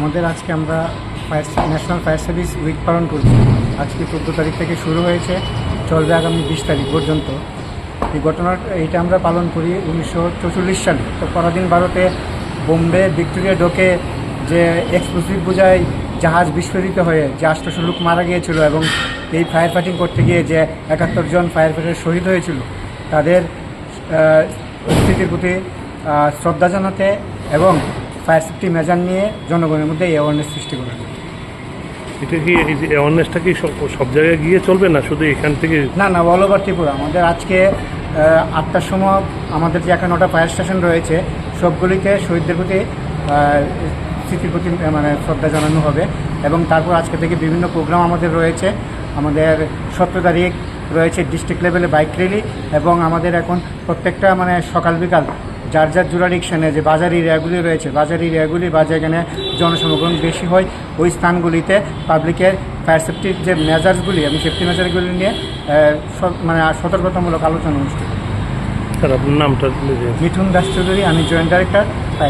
আমাদের আজকে আমরা fire national fire service week পালন করছি। আজকে চোদ্দ তারিখ থেকে শুরু হয়েছে চলবে আগামী বিশ তারিখ পর্যন্ত। এই ঘটনার এইটা আমরা পালন করি উনিশশো চৌচল্লিশ সালে। তো পরাধীন ভারতে বোম্বে ভিক্টোরিয়া ডোকে যে এক্সপ্লোসিভ বোঝায় জাহাজ বিস্ফোরিত হয়ে যে আষ্টশো লোক মারা গিয়েছিল এবং এই ফায়ার ফাইটিং করতে গিয়ে যে একাত্তর জন ফায়ার ফাইটার শহীদ হয়েছিল তাদের আহ, স্থিতির প্রতি শ্রদ্ধা জানাতে এবং ফায়ার সেফটি মেজার নিয়ে জনগণের মধ্যে এই অ্যাওয়ারনেস সৃষ্টি করা এটা কি এই যে অ্যাওয়ারনেসটা কি সব সব জায়গায় গিয়ে চলবে না? শুধু এখান থেকে না না অল ওভার ত্রিপুরা। আমাদের আজকে আটটার সময় আমাদের যে একান্নটা ফায়ার স্টেশন রয়েছে সবগুলিতে শহীদদের প্রতি স্মৃতির প্রতি মানে শ্রদ্ধা জানানো হবে। এবং তারপর আজকে থেকে বিভিন্ন প্রোগ্রাম আমাদের রয়েছে। আমাদের সতেরো তারিখ রয়েছে ডিস্ট্রিক্ট লেভেলে বাইক র্যালি এবং আমাদের এখন প্রত্যেকটা মানে সকাল বিকাল যার যার জুরাডিকশনে যে বাজারি এরিয়াগুলি রয়েছে বাজারি এরিয়াগুলি বা যেখানে জনসমাগম বেশি হয় ওই স্থানগুলিতে পাবলিকের ফায়ার সেফটির যে মেজার্সগুলি আমি সেফটি মেজারগুলি নিয়ে মানে সতর্কতামূলক আলোচনা অনুষ্ঠিত আপনার নামটা মিঠুন দাস চৌধুরী আমি জয়েন্ট ডাইরেক্টর